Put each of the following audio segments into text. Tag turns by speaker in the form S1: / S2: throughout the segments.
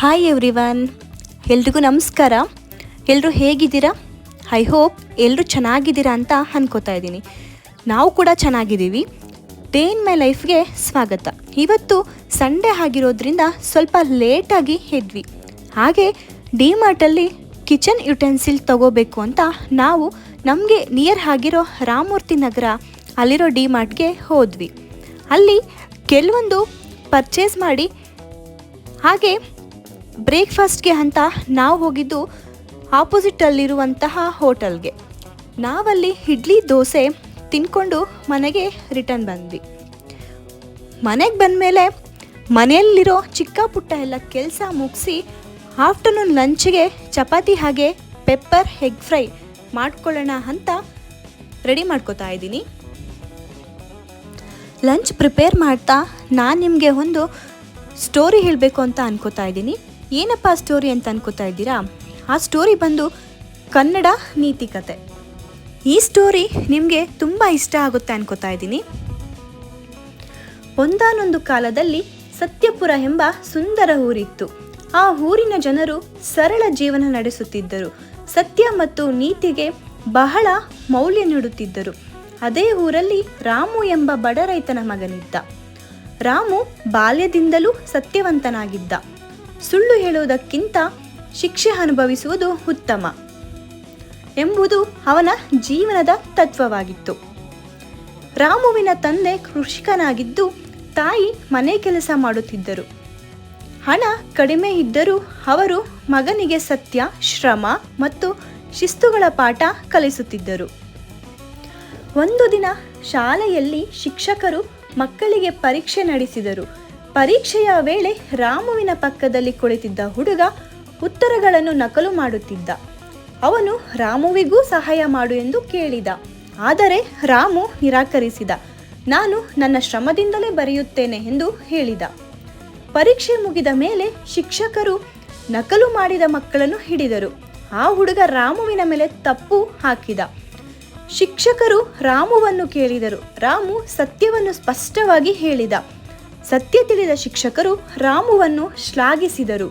S1: Hi everyone ಎಲ್ರಿಗೂ ನಮಸ್ಕಾರ. ಎಲ್ಲರೂ ಹೇಗಿದ್ದೀರಾ? ಐ ಹೋಪ್ ಎಲ್ಲರೂ ಚೆನ್ನಾಗಿದ್ದೀರಾ ಅಂತ ಅನ್ಕೋತಾ ಇದ್ದೀನಿ. ನಾವು ಕೂಡ ಚೆನ್ನಾಗಿದ್ದೀವಿ. ಡೇ ಇನ್ ಮೈ ಲೈಫ್ಗೆ ಸ್ವಾಗತ. ಇವತ್ತು ಸಂಡೇ ಆಗಿರೋದ್ರಿಂದ ಸ್ವಲ್ಪ ಲೇಟಾಗಿ ಎದ್ವಿ. ಹಾಗೆ ಡಿ ಮಾರ್ಟಲ್ಲಿ ಕಿಚನ್ ಯುಟೆನ್ಸಿಲ್ ತಗೋಬೇಕು ಅಂತ ನಾವು ನಮಗೆ ನಿಯರ್ ಆಗಿರೋ ರಾಮಮೂರ್ತಿ ನಗರ ಅಲ್ಲಿರೋ ಡಿ ಮಾರ್ಟ್ಗೆ ಹೋದ್ವಿ. ಅಲ್ಲಿ ಕೆಲವೊಂದು ಪರ್ಚೇಸ್ ಮಾಡಿ ಹಾಗೆ ಬ್ರೇಕ್ಫಾಸ್ಟ್ಗೆ ಅಂತ ನಾವು ಹೋಗಿದ್ದು ಆಪೋಸಿಟಲ್ಲಿರುವಂತಹ ಹೋಟೆಲ್ಗೆ. ನಾವಲ್ಲಿ ಇಡ್ಲಿ, ದೋಸೆ ತಿನ್ಕೊಂಡು ಮನೆಗೆ ರಿಟರ್ನ್ ಬಂದ್ವಿ. ಮನೆಗೆ ಬಂದಮೇಲೆ ಮನೆಯಲ್ಲಿರೋ ಚಿಕ್ಕ ಪುಟ್ಟ ಎಲ್ಲ ಕೆಲಸ ಮುಗಿಸಿ ಆಫ್ಟರ್ನೂನ್ ಲಂಚ್ಗೆ ಚಪಾತಿ ಹಾಗೆ ಪೆಪ್ಪರ್, ಎಗ್ ಫ್ರೈ ಮಾಡ್ಕೊಳ್ಳೋಣ ಅಂತ ರೆಡಿ ಮಾಡ್ಕೋತಾ ಇದ್ದೀನಿ. ಲಂಚ್ ಪ್ರಿಪೇರ್ ಮಾಡ್ತಾ ನಾನು ನಿಮಗೆ ಒಂದು ಸ್ಟೋರಿ ಹೇಳಬೇಕು ಅಂತ ಅನ್ಕೋತಾ ಇದ್ದೀನಿ. ಏನಪ್ಪ ಸ್ಟೋರಿ ಅಂತ ಅನ್ಕೋತಾ ಇದ್ದೀರಾ? ಆ ಸ್ಟೋರಿ ಬಂದು ಕನ್ನಡ ನೀತಿ ಕತೆ. ಈ ಸ್ಟೋರಿ ನಿಮಗೆ ತುಂಬ ಇಷ್ಟ ಆಗುತ್ತೆ ಅನ್ಕೋತಾ ಇದ್ದೀನಿ. ಒಂದಾನೊಂದು ಕಾಲದಲ್ಲಿ ಸತ್ಯಪುರ ಎಂಬ ಸುಂದರ ಊರಿತ್ತು. ಆ ಊರಿನ ಜನರು ಸರಳ ಜೀವನ ನಡೆಸುತ್ತಿದ್ದರು. ಸತ್ಯ ಮತ್ತು ನೀತಿಗೆ ಬಹಳ ಮೌಲ್ಯ ನೀಡುತ್ತಿದ್ದರು. ಅದೇ ಊರಲ್ಲಿ ರಾಮು ಎಂಬ ಬಡ ರೈತನ ಮಗನಿದ್ದ. ರಾಮು ಬಾಲ್ಯದಿಂದಲೂ ಸತ್ಯವಂತನಾಗಿದ್ದ. ಸುಳ್ಳು ಹೇಳುವುದಕ್ಕಿಂತ ಶಿಕ್ಷೆ ಅನುಭವಿಸುವುದು ಉತ್ತಮ ಎಂಬುದು ಅವನ ಜೀವನದ ತತ್ವವಾಗಿತ್ತು. ರಾಮುವಿನ ತಂದೆ ಕೃಷಿಕನಾಗಿದ್ದು ತಾಯಿ ಮನೆ ಕೆಲಸ ಮಾಡುತ್ತಿದ್ದರು. ಹಣ ಕಡಿಮೆ ಇದ್ದರೂ ಅವರು ಮಗನಿಗೆ ಸತ್ಯ, ಶ್ರಮ ಮತ್ತು ಶಿಸ್ತುಗಳ ಪಾಠ ಕಲಿಸುತ್ತಿದ್ದರು. ಒಂದು ದಿನ ಶಾಲೆಯಲ್ಲಿ ಶಿಕ್ಷಕರು ಮಕ್ಕಳಿಗೆ ಪರೀಕ್ಷೆ ನಡೆಸಿದರು. ಪರೀಕ್ಷೆಯ ವೇಳೆ ರಾಮುವಿನ ಪಕ್ಕದಲ್ಲಿ ಕುಳಿತಿದ್ದ ಹುಡುಗ ಉತ್ತರಗಳನ್ನು ನಕಲು ಮಾಡುತ್ತಿದ್ದ. ಅವನು ರಾಮುವಿಗೂ ಸಹಾಯ ಮಾಡು ಎಂದು ಕೇಳಿದ. ಆದರೆ ರಾಮು ನಿರಾಕರಿಸಿದ. ನಾನು ನನ್ನ ಶ್ರಮದಿಂದಲೇ ಬರೆಯುತ್ತೇನೆ ಎಂದು ಹೇಳಿದ. ಪರೀಕ್ಷೆ ಮುಗಿದ ಮೇಲೆ ಶಿಕ್ಷಕರು ನಕಲು ಮಾಡಿದ ಮಕ್ಕಳನ್ನು ಹಿಡಿದರು. ಆ ಹುಡುಗ ರಾಮುವಿನ ಮೇಲೆ ತಪ್ಪು ಹಾಕಿದ. ಶಿಕ್ಷಕರು ರಾಮುವನ್ನು ಕೇಳಿದರು. ರಾಮು ಸತ್ಯವನ್ನು ಸ್ಪಷ್ಟವಾಗಿ ಹೇಳಿದ. ಸತ್ಯ ತಿಳಿದ ಶಿಕ್ಷಕರು ರಾಮುವನ್ನು ಶ್ಲಾಘಿಸಿದರು.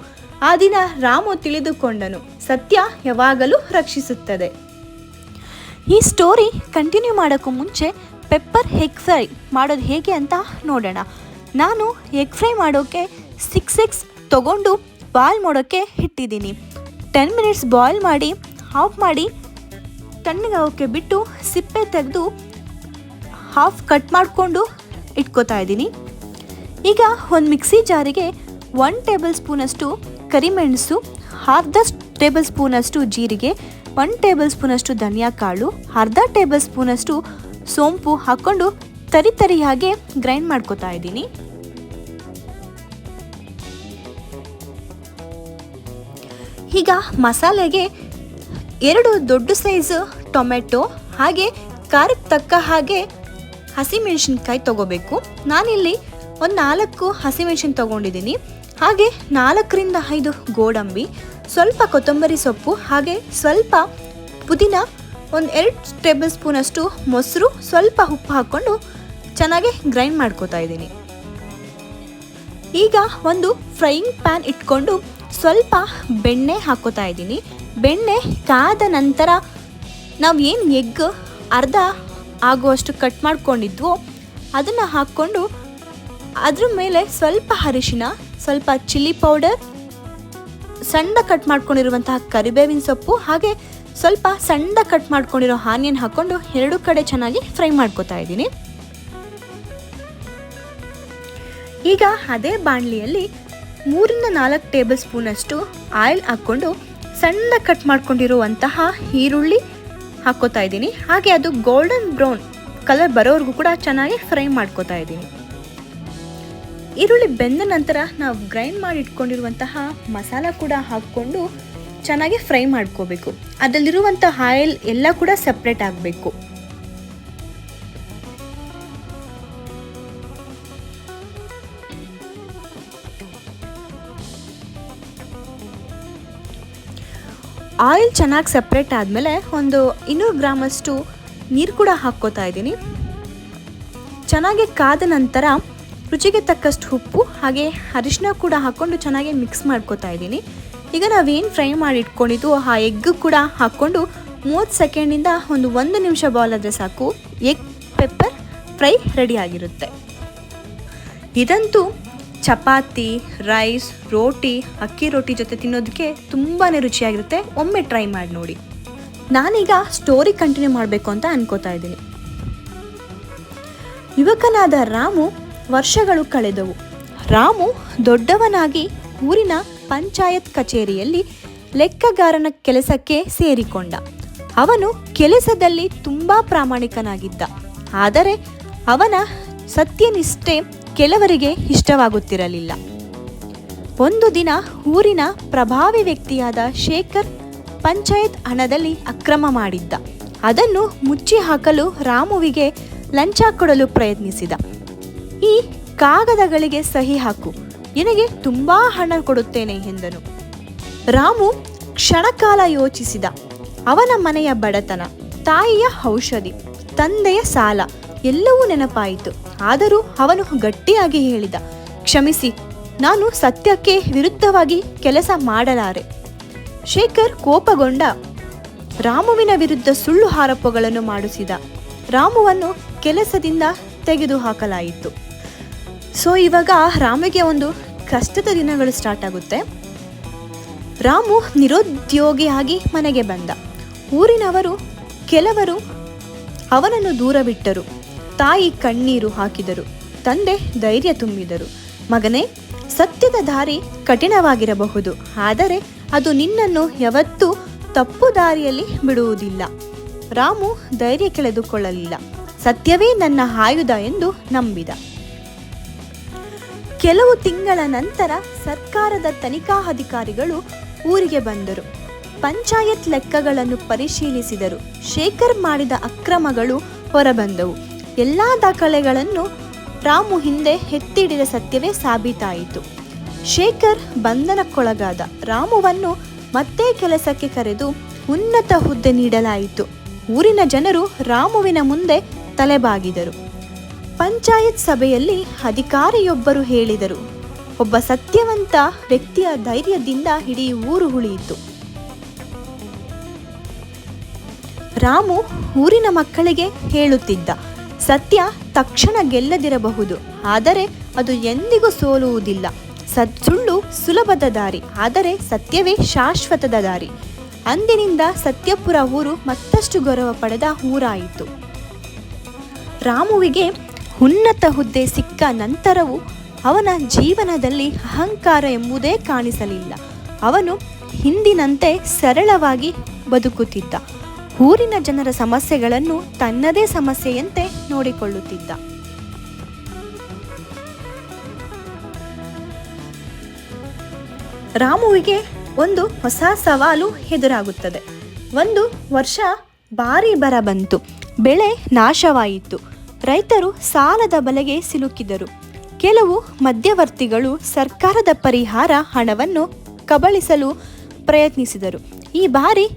S1: ಆ ದಿನ ರಾಮು ತಿಳಿದುಕೊಂಡನು. ಸತ್ಯ ಯಾವಾಗಲೂ ರಕ್ಷಿಸುತ್ತದೆ. ಈ ಸ್ಟೋರಿ ಕಂಟಿನ್ಯೂ ಮಾಡೋಕ್ಕೂ ಮುಂಚೆ ಪೆಪ್ಪರ್ ಎಗ್ ಫ್ರೈ ಮಾಡೋದು ಹೇಗೆ ಅಂತ ನೋಡೋಣ. ನಾನು ಎಗ್ ಫ್ರೈ ಮಾಡೋಕ್ಕೆ ಸಿಕ್ಸ್ ಎಗ್ಸ್ ತೊಗೊಂಡು ಬಾಯ್ಲ್ ಮಾಡೋಕ್ಕೆ ಇಟ್ಟಿದ್ದೀನಿ. ಟೆನ್ ಮಿನಿಟ್ಸ್ ಬಾಯ್ಲ್ ಮಾಡಿ ಆಫ್ ಮಾಡಿ ತಣ್ಣಗಾಗೋಕ್ಕೆ ಬಿಟ್ಟು ಸಿಪ್ಪೆ ತೆಗೆದು ಹಾಫ್ ಕಟ್ ಮಾಡಿಕೊಂಡು ಇಟ್ಕೋತಾ ಇದ್ದೀನಿ. ಈಗ ಒಂದು ಮಿಕ್ಸಿ ಜಾರಿಗೆ ಒನ್ ಟೇಬಲ್ ಸ್ಪೂನಷ್ಟು ಕರಿಮೆಣಸು ಅರ್ಧ ಟೇಬಲ್ ಸ್ಪೂನಷ್ಟು ಜೀರಿಗೆ ಒನ್ ಟೇಬಲ್ ಸ್ಪೂನಷ್ಟು ಧನಿಯಾ ಕಾಳು, ಅರ್ಧ ಟೇಬಲ್ ಸ್ಪೂನಷ್ಟು ಸೋಂಪು ಹಾಕ್ಕೊಂಡು ತರಿ ತರಿಯಾಗೆ ಗ್ರೈಂಡ್ ಮಾಡ್ಕೋತಾ ಇದ್ದೀನಿ. ಈಗ ಮಸಾಲೆಗೆ ಎರಡು ದೊಡ್ಡ ಸೈಜ್ ಟೊಮೆಟೊ ಹಾಗೆ ಖಾರಕ್ಕೆ ತಕ್ಕ ಹಾಗೆ ಹಸಿಮೆಣಸಿನ್ಕಾಯಿ ತಗೋಬೇಕು. ನಾನಿಲ್ಲಿ ಒಂದು ನಾಲ್ಕು ಹಸಿಮೆಣಸಿನ ತಗೊಂಡಿದ್ದೀನಿ. ಹಾಗೆ ನಾಲ್ಕರಿಂದ ಐದು ಗೋಡಂಬಿ, ಸ್ವಲ್ಪ ಕೊತ್ತಂಬರಿ ಸೊಪ್ಪು, ಹಾಗೆ ಸ್ವಲ್ಪ ಪುದೀನ, ಒಂದು ಎರಡು ಟೇಬಲ್ ಸ್ಪೂನಷ್ಟು ಮೊಸರು, ಸ್ವಲ್ಪ ಉಪ್ಪು ಹಾಕ್ಕೊಂಡು ಚೆನ್ನಾಗಿ ಗ್ರೈಂಡ್ ಮಾಡ್ಕೋತಾ ಇದ್ದೀನಿ. ಈಗ ಒಂದು ಫ್ರೈಯಿಂಗ್ ಪ್ಯಾನ್ ಇಟ್ಕೊಂಡು ಸ್ವಲ್ಪ ಬೆಣ್ಣೆ ಹಾಕೋತಾ ಇದ್ದೀನಿ. ಬೆಣ್ಣೆ ಕಾದ ನಂತರ ನಾವು ಏನು ಎಗ್ ಅರ್ಧ ಆಗುವಷ್ಟು ಕಟ್ ಮಾಡ್ಕೊಂಡಿದ್ವೋ, ಅದನ್ನು ಹಾಕ್ಕೊಂಡು ಅದ್ರ ಮೇಲೆ ಸ್ವಲ್ಪ ಅರಿಶಿನ, ಸ್ವಲ್ಪ ಚಿಲ್ಲಿ ಪೌಡರ್ ಸಣ್ಣ ಕಟ್ ಮಾಡ್ಕೊಂಡಿರುವಂತಹ ಕರಿಬೇವಿನ ಸೊಪ್ಪು, ಹಾಗೆ ಸ್ವಲ್ಪ ಸಣ್ಣ ಕಟ್ ಮಾಡ್ಕೊಂಡಿರೋ ಆನಿಯನ್ ಹಾಕ್ಕೊಂಡು ಎರಡು ಕಡೆ ಚೆನ್ನಾಗಿ ಫ್ರೈ ಮಾಡ್ಕೋತಾ ಇದ್ದೀನಿ. ಈಗ ಅದೇ ಬಾಣಲಿಯಲ್ಲಿ ಮೂರಿಂದ ನಾಲ್ಕು ಟೇಬಲ್ ಸ್ಪೂನಷ್ಟು ಆಯಿಲ್ ಹಾಕ್ಕೊಂಡು ಸಣ್ಣ ಕಟ್ ಮಾಡ್ಕೊಂಡಿರುವಂತಹ ಈರುಳ್ಳಿ ಹಾಕ್ಕೋತಾ ಇದ್ದೀನಿ. ಹಾಗೆ ಅದು ಗೋಲ್ಡನ್ ಬ್ರೌನ್ ಕಲರ್ ಬರೋವರೆಗೂ ಕೂಡ ಚೆನ್ನಾಗಿ ಫ್ರೈ ಮಾಡ್ಕೋತಾ ಇದ್ದೀನಿ. ಈರುಳ್ಳಿ ಬೆಂದ ನಂತರ ನಾವು ಗ್ರೈಂಡ್ ಮಾಡಿ ಇಟ್ಕೊಂಡಿರುವಂತಹ ಮಸಾಲ ಕೂಡ ಹಾಕ್ಕೊಂಡು ಚೆನ್ನಾಗಿ ಫ್ರೈ ಮಾಡ್ಕೋಬೇಕು. ಅದರಲ್ಲಿರುವಂಥ ಆಯಿಲ್ ಎಲ್ಲ ಕೂಡ ಸಪ್ರೇಟ್ ಆಗಬೇಕು. ಆಯಿಲ್ ಚೆನ್ನಾಗಿ ಸಪ್ರೇಟ್ ಆದಮೇಲೆ ಒಂದು ಇನ್ನೂರು ಗ್ರಾಮಷ್ಟು ನೀರು ಕೂಡ ಹಾಕ್ಕೋತಾ ಇದ್ದೀನಿ. ಚೆನ್ನಾಗಿ ಕಾದ ನಂತರ ರುಚಿಗೆ ತಕ್ಕಷ್ಟು ಉಪ್ಪು, ಹಾಗೆ ಅರಿಶಿನ ಕೂಡ ಹಾಕ್ಕೊಂಡು ಚೆನ್ನಾಗಿ ಮಿಕ್ಸ್ ಮಾಡ್ಕೋತಾ ಇದ್ದೀನಿ. ಈಗ ನಾವೇನು ಫ್ರೈ ಮಾಡಿ ಇಟ್ಕೊಂಡಿದ್ದು ಆ ಎಗ್ ಕೂಡ ಹಾಕ್ಕೊಂಡು ಮೂವತ್ತು ಸೆಕೆಂಡಿಂದ ಒಂದು ಒಂದು ನಿಮಿಷ ಬಾಲ್ ಆದರೆ ಸಾಕು. ಎಗ್ ಪೆಪ್ಪರ್ ಫ್ರೈ ರೆಡಿ ಆಗಿರುತ್ತೆ. ಇದಂತೂ ಚಪಾತಿ ರೈಸ್ ರೋಟಿ, ಅಕ್ಕಿ ರೋಟಿ ಜೊತೆ ತಿನ್ನೋದಕ್ಕೆ ತುಂಬಾ ರುಚಿಯಾಗಿರುತ್ತೆ. ಒಮ್ಮೆ ಟ್ರೈ ಮಾಡಿ ನೋಡಿ. ನಾನೀಗ ಸ್ಟೋರಿ ಕಂಟಿನ್ಯೂ ಮಾಡಬೇಕು ಅಂತ ಅನ್ಕೋತಾ ಇದ್ದೀನಿ. ಯುವಕನಾದ ರಾಮು ವರ್ಷಗಳು ಕಳೆದವು. ರಾಮು ದೊಡ್ಡವನಾಗಿ ಊರಿನ ಪಂಚಾಯತ್ ಕಚೇರಿಯಲ್ಲಿ ಲೆಕ್ಕಗಾರನ ಕೆಲಸಕ್ಕೆ ಸೇರಿಕೊಂಡ. ಅವನು ಕೆಲಸದಲ್ಲಿ ತುಂಬ ಪ್ರಾಮಾಣಿಕನಾಗಿದ್ದ. ಆದರೆ ಅವನ ಸತ್ಯನಿಷ್ಠೆ ಕೆಲವರಿಗೆ ಇಷ್ಟವಾಗುತ್ತಿರಲಿಲ್ಲ. ಒಂದು ದಿನ ಊರಿನ ಪ್ರಭಾವಿ ವ್ಯಕ್ತಿಯಾದ ಶೇಖರ್ ಪಂಚಾಯತ್ ಹಣದಲ್ಲಿ ಅಕ್ರಮ ಮಾಡಿದ್ದ. ಅದನ್ನು ಮುಚ್ಚಿ ಹಾಕಲು ರಾಮುವಿಗೆ ಲಂಚ ಕೊಡಲು ಪ್ರಯತ್ನಿಸಿದ. ಈ ಕಾಗದಗಳಿಗೆ ಸಹಿ ಹಾಕು. ನಿನಗೆ ತುಂಬಾ ಹಣ ಕೊಡುತ್ತೇನೆ ಎಂದನು. ರಾಮು ಕ್ಷಣಕಾಲ ಯೋಚಿಸಿದ. ಅವನ ಮನೆಯ ಬಡತನ, ತಾಯಿಯ ಔಷಧಿ, ತಂದೆಯ ಸಾಲ ಎಲ್ಲವೂ ನೆನಪಾಯಿತು. ಆದರೂ ಅವನು ಗಟ್ಟಿಯಾಗಿ ಹೇಳಿದ, ಕ್ಷಮಿಸಿ, ನಾನು ಸತ್ಯಕ್ಕೆ ವಿರುದ್ಧವಾಗಿ ಕೆಲಸ ಮಾಡಲಾರೆ. ಶೇಖರ್ ಕೋಪಗೊಂಡ ರಾಮುವಿನ ವಿರುದ್ಧ ಸುಳ್ಳು ಆರೋಪಗಳನ್ನು ಮಾಡಿಸಿದ. ರಾಮುವನ್ನು ಕೆಲಸದಿಂದ ತೆಗೆದುಹಾಕಲಾಯಿತು. ಸೊ ಇವಾಗ ರಾಮಿಗೆ ಒಂದು ಕಷ್ಟದ ದಿನಗಳು ಸ್ಟಾರ್ಟ್ ಆಗುತ್ತೆ. ರಾಮು ನಿರುದ್ಯೋಗಿಯಾಗಿ ಮನೆಗೆ ಬಂದ. ಊರಿನವರು ಕೆಲವರು ಅವನನ್ನು ದೂರ ಬಿಟ್ಟರು. ತಾಯಿ ಕಣ್ಣೀರು ಹಾಕಿದರು. ತಂದೆ ಧೈರ್ಯ ತುಂಬಿದರು. ಮಗನೇ, ಸತ್ಯದ ದಾರಿ ಕಠಿಣವಾಗಿರಬಹುದು. ಆದರೆ ಅದು ನಿನ್ನನ್ನು ಯಾವತ್ತೂ ತಪ್ಪು ದಾರಿಯಲ್ಲಿ ಬಿಡುವುದಿಲ್ಲ. ರಾಮು ಧೈರ್ಯ ಕಳೆದುಕೊಳ್ಳಲಿಲ್ಲ. ಸತ್ಯವೇ ನನ್ನ ಆಯುಧ ಎಂದು ನಂಬಿದ. ಕೆಲವು ತಿಂಗಳ ನಂತರ ಸರ್ಕಾರದ ತನಿಖಾ ಅಧಿಕಾರಿಗಳು ಊರಿಗೆ ಬಂದರು. ಪಂಚಾಯತ್ ಲೆಕ್ಕಗಳನ್ನು ಪರಿಶೀಲಿಸಿದರು. ಶೇಖರ್ ಮಾಡಿದ ಅಕ್ರಮಗಳು ಹೊರಬಂದವು. ಎಲ್ಲ ದಾಖಲೆಗಳನ್ನು ರಾಮು ಹಿಂದೆ ಎತ್ತಿಡಿದ ಸತ್ಯವೇ ಸಾಬೀತಾಯಿತು. ಶೇಖರ್ ಬಂಧನಕ್ಕೊಳಗಾದ ರಾಮುವನ್ನು ಮತ್ತೆ ಕೆಲಸಕ್ಕೆ ಕರೆದು ಉನ್ನತ ಹುದ್ದೆ ನೀಡಲಾಯಿತು. ಊರಿನ ಜನರು ರಾಮುವಿನ ಮುಂದೆ ತಲೆಬಾಗಿದರು. ಪಂಚಾಯತ್ ಸಭೆಯಲ್ಲಿ ಅಧಿಕಾರಿಯೊಬ್ಬರು ಹೇಳಿದರು, ಒಬ್ಬ ಸತ್ಯವಂತ ವ್ಯಕ್ತಿಯ ಧೈರ್ಯದಿಂದ ಇಡೀ ಊರು ಉಳಿಯಿತು. ರಾಮು ಊರಿನ ಮಕ್ಕಳಿಗೆ ಹೇಳುತ್ತಿದ್ದ, ಸತ್ಯ ತಕ್ಷಣ ಗೆಲ್ಲದಿರಬಹುದು, ಆದರೆ ಅದು ಎಂದಿಗೂ ಸೋಲುವುದಿಲ್ಲ. ಸತ್ ಸುಳ್ಳು ಸುಲಭದ ದಾರಿ, ಆದರೆ ಸತ್ಯವೇ ಶಾಶ್ವತದ ದಾರಿ. ಅಂದಿನಿಂದ ಸತ್ಯಪುರ ಊರು ಮತ್ತಷ್ಟು ಗೌರವ ಪಡೆದ ಊರಾಯಿತು. ರಾಮುವಿಗೆ ಉನ್ನತ ಹುದ್ದೆ ಸಿಕ್ಕ ನಂತರವೂ ಅವನ ಜೀವನದಲ್ಲಿ ಅಹಂಕಾರ ಎಂಬುದೇ ಕಾಣಿಸಲಿಲ್ಲ. ಅವನು ಹಿಂದಿನಂತೆ ಸರಳವಾಗಿ ಬದುಕುತ್ತಿದ್ದ. ಊರಿನ ಜನರ ಸಮಸ್ಯೆಗಳನ್ನು ತನ್ನದೇ ಸಮಸ್ಯೆಯಂತೆ ನೋಡಿಕೊಳ್ಳುತ್ತಿದ್ದ. ರಾಮುವಿಗೆ ಒಂದು ಹೊಸ ಸವಾಲು ಎದುರಾಗುತ್ತದೆ. ಒಂದು ವರ್ಷ ಭಾರಿ ಬರ ಬಂತು ಬೆಳೆ ನಾಶವಾಯಿತು. ರೈತರು ಸಾಲದ ಬಲೆಗೆ ಸಿಲುಕಿದರು. ಕೆಲವು ಮಧ್ಯವರ್ತಿಗಳು ಸರ್ಕಾರದ ಪರಿಹಾರ ಹಣವನ್ನು ಕಬಳಿಸಲು ಪ್ರಯತ್ನಿಸಿದರು. ಈ ಬಾರಿ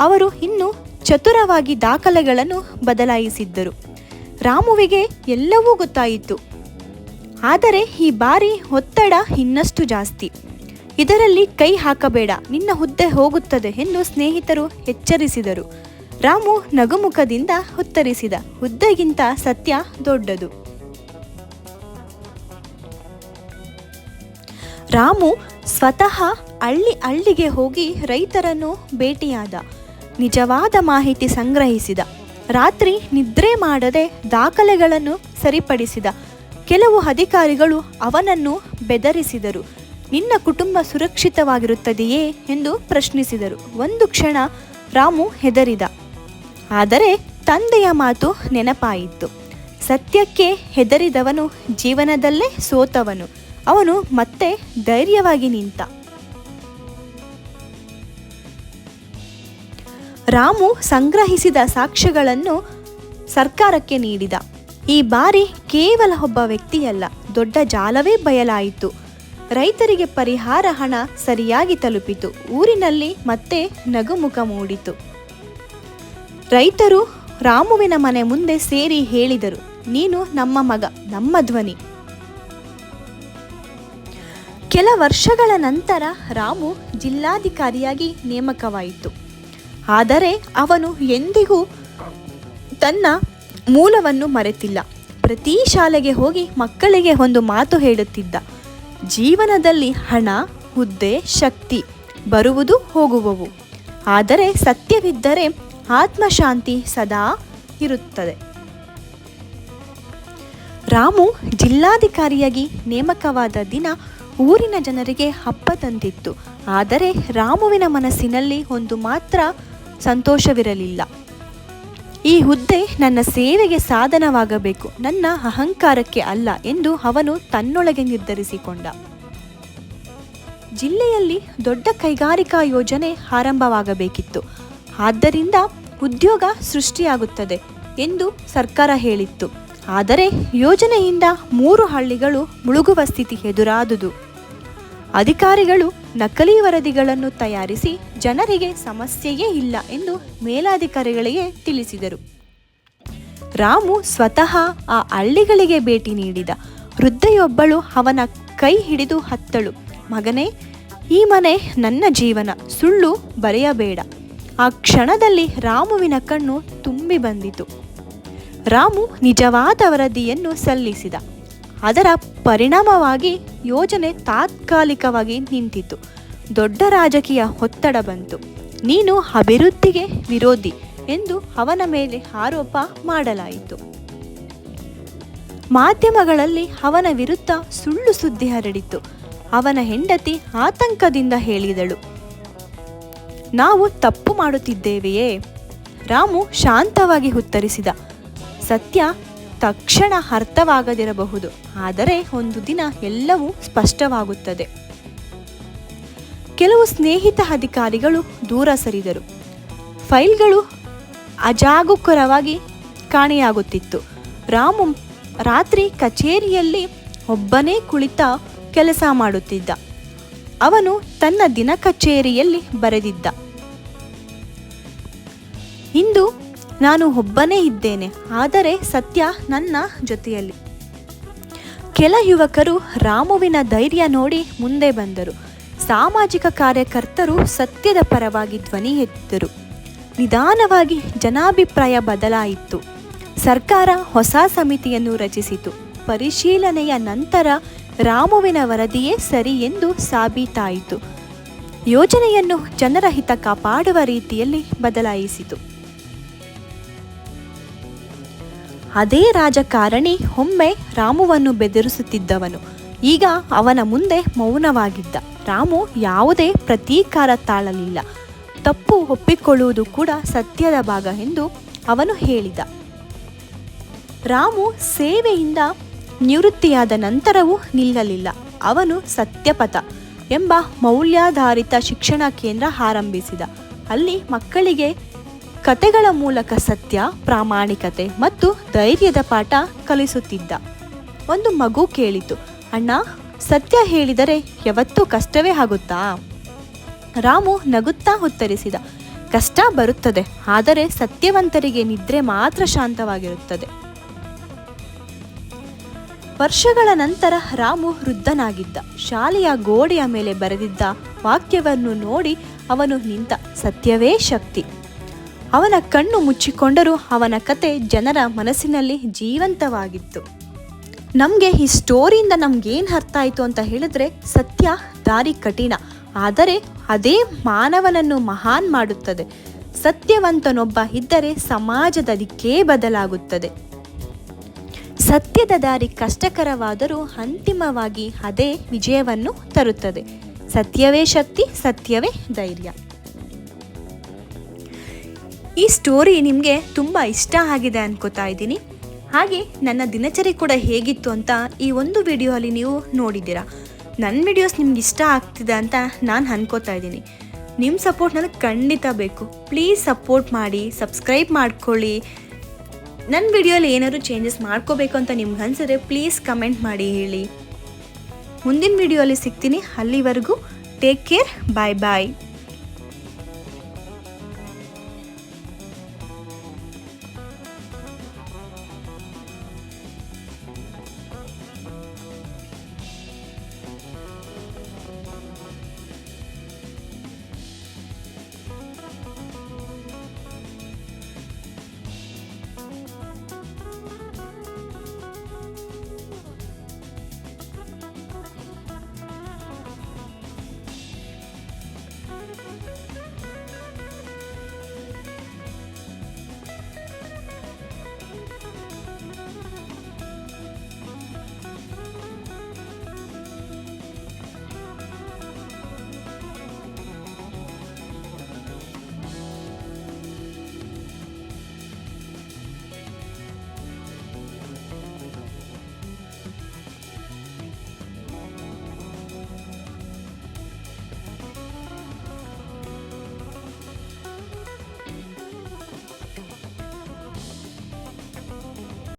S1: ಅವರು ಇನ್ನೂ ಚತುರವಾಗಿ ದಾಖಲೆಗಳನ್ನು ಬದಲಾಯಿಸಿದ್ದರು. ರಾಮುವಿಗೆ ಎಲ್ಲವೂ ಗೊತ್ತಾಯಿತು. ಆದರೆ ಈ ಬಾರಿ ಒತ್ತಡ ಇನ್ನಷ್ಟು ಜಾಸ್ತಿ. ಇದರಲ್ಲಿ ಕೈ ಹಾಕಬೇಡ, ನಿನ್ನ ಹುದ್ದೆ ಹೋಗುತ್ತದೆ ಎಂದು ಸ್ನೇಹಿತರು ಎಚ್ಚರಿಸಿದರು. ರಾಮು ನಗುಮುಖದಿಂದ ಉತ್ತರಿಸಿದ ಹುದ್ದೆಗಿಂತ ಸತ್ಯ ದೊಡ್ಡದು. ರಾಮು ಸ್ವತಃ ಹಳ್ಳಿ ಹಳ್ಳಿಗೆ ಹೋಗಿ ರೈತರನ್ನು ಭೇಟಿಯಾದ, ನಿಜವಾದ ಮಾಹಿತಿ ಸಂಗ್ರಹಿಸಿದ, ರಾತ್ರಿ ನಿದ್ರೆ ಮಾಡದೆ ದಾಖಲೆಗಳನ್ನು ಸರಿಪಡಿಸಿದ, ಕೆಲವು ಅಧಿಕಾರಿಗಳು ಅವನನ್ನು ಬೆದರಿಸಿದರು, ನಿನ್ನ ಕುಟುಂಬ ಸುರಕ್ಷಿತವಾಗಿರುತ್ತದೆಯೇ? ಎಂದು ಪ್ರಶ್ನಿಸಿದರು. ಒಂದು ಕ್ಷಣ ರಾಮು ಹೆದರಿದ ಆದರೆ ತಂದೆಯ ಮಾತು ನೆನಪಾಯಿತು. ಸತ್ಯಕ್ಕೆ ಹೆದರಿದವನು ಜೀವನದಲ್ಲೇ ಸೋತವನು. ಅವನು ಮತ್ತೆ ಧೈರ್ಯವಾಗಿ ನಿಂತ. ರಾಮು ಸಂಗ್ರಹಿಸಿದ ಸಾಕ್ಷ್ಯಗಳನ್ನು ಸರ್ಕಾರಕ್ಕೆ ನೀಡಿದ. ಈ ಬಾರಿ ಕೇವಲ ಒಬ್ಬ ವ್ಯಕ್ತಿಯಲ್ಲ, ದೊಡ್ಡ ಜಾಲವೇ ಬಯಲಾಯಿತು. ರೈತರಿಗೆ ಪರಿಹಾರ ಹಣ ಸರಿಯಾಗಿ ತಲುಪಿತು. ಊರಿನಲ್ಲಿ ಮತ್ತೆ ನಗುಮುಖ ಮೂಡಿತು. ರೈತರು ರಾಮುವಿನ ಮನೆ ಮುಂದೆ ಸೇರಿ ಹೇಳಿದರು, ನೀನು ನಮ್ಮ ಮಗ, ನಮ್ಮ ಧ್ವನಿ. ಕೆಲ ವರ್ಷಗಳ ನಂತರ ರಾಮು ಜಿಲ್ಲಾಧಿಕಾರಿಯಾಗಿ ನೇಮಕವಾಯಿತು. ಆದರೆ ಅವನು ಎಂದಿಗೂ ತನ್ನ ಮೂಲವನ್ನು ಮರೆತಿಲ್ಲ. ಪ್ರತಿ ಶಾಲೆಗೆ ಹೋಗಿ ಮಕ್ಕಳಿಗೆ ಒಂದು ಮಾತು ಹೇಳುತ್ತಿದ್ದ, ಜೀವನದಲ್ಲಿ ಹಣ, ಹುದ್ದೆ, ಶಕ್ತಿ ಬರುವುದು ಹೋಗುವವು. ಆದರೆ ಸತ್ಯವಿದ್ದರೆ ಆತ್ಮಶಾಂತಿ ಸದಾ ಇರುತ್ತದೆ. ರಾಮು ಜಿಲ್ಲಾಧಿಕಾರಿಯಾಗಿ ನೇಮಕವಾದ ದಿನ ಊರಿನ ಜನರಿಗೆ ಹಬ್ಬ ತಂದಿತ್ತು. ಆದರೆ ರಾಮುವಿನ ಮನಸ್ಸಿನಲ್ಲಿ ಒಂದು ಮಾತ್ರ ಸಂತೋಷವಿರಲಿಲ್ಲ. ಈ ಹುದ್ದೆ ನನ್ನ ಸೇವೆಗೆ ಸಾಧನವಾಗಬೇಕು, ನನ್ನ ಅಹಂಕಾರಕ್ಕೆ ಅಲ್ಲ ಎಂದು ಅವನು ತನ್ನೊಳಗೆ ನಿರ್ಧರಿಸಿಕೊಂಡ. ಜಿಲ್ಲೆಯಲ್ಲಿ ದೊಡ್ಡ ಕೈಗಾರಿಕಾ ಯೋಜನೆ ಆರಂಭವಾಗಬೇಕಿತ್ತು. ಆದ್ದರಿಂದ ಉದ್ಯೋಗ ಸೃಷ್ಟಿಯಾಗುತ್ತದೆ ಎಂದು ಸರ್ಕಾರ ಹೇಳಿತ್ತು. ಆದರೆ ಯೋಜನೆಯಿಂದ ಮೂರು ಹಳ್ಳಿಗಳು ಮುಳುಗುವ ಸ್ಥಿತಿ ಎದುರಾದುದು. ಅಧಿಕಾರಿಗಳು ನಕಲಿ ವರದಿಗಳನ್ನು ತಯಾರಿಸಿ ಜನರಿಗೆ ಸಮಸ್ಯೆಯೇ ಇಲ್ಲ ಎಂದು ಮೇಲಾಧಿಕಾರಿಗಳಿಗೆ ತಿಳಿಸಿದರು. ರಾಮು ಸ್ವತಃ ಆ ಹಳ್ಳಿಗಳಿಗೆ ಭೇಟಿ ನೀಡಿದ. ವೃದ್ಧೆಯೊಬ್ಬಳು ಅವನ ಕೈ ಹಿಡಿದು ಹತ್ತಳು. ಮಗನೇ, ಈ ಮನೆ ನನ್ನ ಜೀವನ, ಸುಳ್ಳು ಬರೆಯಬೇಡ. ಆ ಕ್ಷಣದಲ್ಲಿ ರಾಮುವಿನ ಕಣ್ಣು ತುಂಬಿ ಬಂದಿತು. ರಾಮು ನಿಜವಾದ ವರದಿಯನ್ನು ಸಲ್ಲಿಸಿದ. ಅದರ ಪರಿಣಾಮವಾಗಿ ಯೋಜನೆ ತಾತ್ಕಾಲಿಕವಾಗಿ ನಿಂತಿತು ದೊಡ್ಡ ರಾಜಕೀಯ ಒತ್ತಡ ಬಂತು. ನೀನು ಅಭಿವೃದ್ಧಿಗೆ ವಿರೋಧಿ ಎಂದು ಅವನ ಮೇಲೆ ಆರೋಪ ಮಾಡಲಾಯಿತು. ಮಾಧ್ಯಮಗಳಲ್ಲಿ ಅವನ ವಿರುದ್ಧ ಸುಳ್ಳು ಸುದ್ದಿ ಹರಡಿತು. ಅವನ ಹೆಂಡತಿ ಆತಂಕದಿಂದ ಹೇಳಿದಳು. ನಾವು ತಪ್ಪು ಮಾಡುತ್ತಿದ್ದೇವೆಯೇ? ರಾಮು ಶಾಂತವಾಗಿ ಉತ್ತರಿಸಿದ. ಸತ್ಯ ತಕ್ಷಣ ಅರ್ಥವಾಗದಿರಬಹುದು, ಆದರೆ ಒಂದು ದಿನ ಎಲ್ಲವೂ ಸ್ಪಷ್ಟವಾಗುತ್ತದೆ. ಕೆಲವು ಸ್ನೇಹಿತ ಅಧಿಕಾರಿಗಳು ದೂರ ಸರಿದರು. ಫೈಲ್ಗಳು ಅಜಾಗುಕರವಾಗಿ ಕಾಣೆಯಾಗುತ್ತಿತ್ತು. ರಾಮು ರಾತ್ರಿ ಕಚೇರಿಯಲ್ಲಿ ಒಬ್ಬನೇ ಕುಳಿತ ಕೆಲಸ ಮಾಡುತ್ತಿದ್ದ. ಅವನು ತನ್ನ ದಿನ ಕಚೇರಿಯಲ್ಲಿ ಬರೆದಿದ್ದ. ಇಂದು ನಾನು ಒಬ್ಬನೇ ಇದ್ದೇನೆ, ಆದರೆ ಸತ್ಯ ನನ್ನ ಜೊತೆಯಲ್ಲಿ. ಕೆಲ ಯುವಕರು ರಾಮುವಿನ ಧೈರ್ಯ ನೋಡಿ ಮುಂದೆ ಬಂದರು. ಸಾಮಾಜಿಕ ಕಾರ್ಯಕರ್ತರು ಸತ್ಯದ ಪರವಾಗಿ ಧ್ವನಿ ಎತ್ತಿದರು. ನಿಧಾನವಾಗಿ ಜನಾಭಿಪ್ರಾಯ ಬದಲಾಯಿತು. ಸರ್ಕಾರ ಹೊಸ ಸಮಿತಿಯನ್ನು ರಚಿಸಿತು. ಪರಿಶೀಲನೆಯ ನಂತರ ರಾಮುವಿನ ವರದಿಯೇ ಸರಿ ಎಂದು ಸಾಬೀತಾಯಿತು. ಯೋಜನೆಯನ್ನು ಜನರ ಹಿತ ಕಾಪಾಡುವ ರೀತಿಯಲ್ಲಿ ಬದಲಾಯಿಸಿತು. ಅದೇ ರಾಜಕಾರಣಿ ಒಮ್ಮೆ ರಾಮುವನ್ನು ಬೆದರಿಸುತ್ತಿದ್ದವನು. ಈಗ ಅವನ ಮುಂದೆ ಮೌನವಾಗಿದ್ದ. ರಾಮು ಯಾವುದೇ ಪ್ರತೀಕಾರ ತಾಳಲಿಲ್ಲ. ತಪ್ಪು ಒಪ್ಪಿಕೊಳ್ಳುವುದು ಕೂಡ ಸತ್ಯದ ಭಾಗ ಎಂದು ಅವನು ಹೇಳಿದ. ರಾಮು ಸೇವೆಯಿಂದ ನಿವೃತ್ತಿಯಾದ ನಂತರವೂ ನಿಲ್ಲಲಿಲ್ಲ. ಅವನು ಸತ್ಯಪಥ ಎಂಬ ಮೌಲ್ಯಾಧಾರಿತ ಶಿಕ್ಷಣ ಕೇಂದ್ರ ಆರಂಭಿಸಿದ. ಅಲ್ಲಿ ಮಕ್ಕಳಿಗೆ ಕತೆಗಳ ಮೂಲಕ ಸತ್ಯ, ಪ್ರಾಮಾಣಿಕತೆ ಮತ್ತು ಧೈರ್ಯದ ಪಾಠ ಕಲಿಸುತ್ತಿದ್ದ. ಒಂದು ಮಗು ಕೇಳಿತು, ಅಣ್ಣ, ಸತ್ಯ ಹೇಳಿದರೆ ಯಾವತ್ತೂ ಕಷ್ಟವೇ ಆಗುತ್ತಾ? ರಾಮು ನಗುತ್ತಾ ಉತ್ತರಿಸಿದ, ಕಷ್ಟ ಬರುತ್ತದೆ, ಆದರೆ ಸತ್ಯವಂತರಿಗೆ ನಿದ್ರೆ ಮಾತ್ರ ಶಾಂತವಾಗಿರುತ್ತದೆ. ವರ್ಷಗಳ ನಂತರ ರಾಮು ವೃದ್ಧನಾಗಿದ್ದ. ಶಾಲೆಯ ಗೋಡೆಯ ಮೇಲೆ ಬರೆದಿದ್ದ ವಾಕ್ಯವನ್ನು ನೋಡಿ ಅವನು ನಿಂತ, ಸತ್ಯವೇ ಶಕ್ತಿ. ಅವನ ಕಣ್ಣು ಮುಚ್ಚಿಕೊಂಡರೂ ಅವನ ಕತೆ ಜನರ ಮನಸ್ಸಿನಲ್ಲಿ ಜೀವಂತವಾಗಿತ್ತು. ನಮಗೆ ಈ ಸ್ಟೋರಿಯಿಂದ ನಮ್ಗೇನು ಅರ್ಥ ಆಯಿತು ಅಂತ ಹೇಳಿದ್ರೆ ಸತ್ಯ ದಾರಿ ಕಠಿಣ. ಆದರೆ ಅದೇ ಮಾನವನನ್ನು ಮಹಾನ್ ಮಾಡುತ್ತದೆ. ಸತ್ಯವಂತನೊಬ್ಬ ಇದ್ದರೆ ಸಮಾಜದ ದಿಕ್ಕೇ ಬದಲಾಗುತ್ತದೆ. ಸತ್ಯದ ದಾರಿ ಕಷ್ಟಕರವಾದರೂ ಅಂತಿಮವಾಗಿ ಅದೇ ವಿಜಯವನ್ನು ತರುತ್ತದೆ. ಸತ್ಯವೇ ಶಕ್ತಿ, ಸತ್ಯವೇ ಧೈರ್ಯ. ಈ ಸ್ಟೋರಿ ನಿಮಗೆ ತುಂಬ ಇಷ್ಟ ಆಗಿದೆ ಅನ್ಕೋತಾ ಇದ್ದೀನಿ. ಹಾಗೆ ನನ್ನ ದಿನಚರಿ ಕೂಡ ಹೇಗಿತ್ತು ಅಂತ ಈ ಒಂದು ವಿಡಿಯೋಲಿ ನೀವು ನೋಡಿದ್ದೀರಾ. ನನ್ನ ವಿಡಿಯೋಸ್ ನಿಮ್ಗೆ ಇಷ್ಟ ಆಗ್ತಿದೆ ಅಂತ ನಾನು ಅನ್ಕೋತಾ ಇದ್ದೀನಿ. ನಿಮ್ಮ ಸಪೋರ್ಟ್ ನನಗೆ ಖಂಡಿತ ಬೇಕು. ಪ್ಲೀಸ್ ಸಪೋರ್ಟ್ ಮಾಡಿ ಸಬ್ಸ್ಕ್ರೈಬ್ ಮಾಡ್ಕೊಳ್ಳಿ. ನನ್ನ ವಿಡಿಯೋಲಿ ಏನಾದರೂ ಚೇಂಜಸ್ ಮಾಡ್ಕೋಬೇಕು ಅಂತ ನಿಮ್ಗೆ ಅನಿಸಿದ್ರೆ ಪ್ಲೀಸ್ ಕಮೆಂಟ್ ಮಾಡಿ ಹೇಳಿ. ಮುಂದಿನ ವಿಡಿಯೋಲಿ ಸಿಗ್ತೀನಿ. ಅಲ್ಲಿವರೆಗೂ ಟೇಕ್ ಕೇರ್ ಬಾಯ್ ಬಾಯ್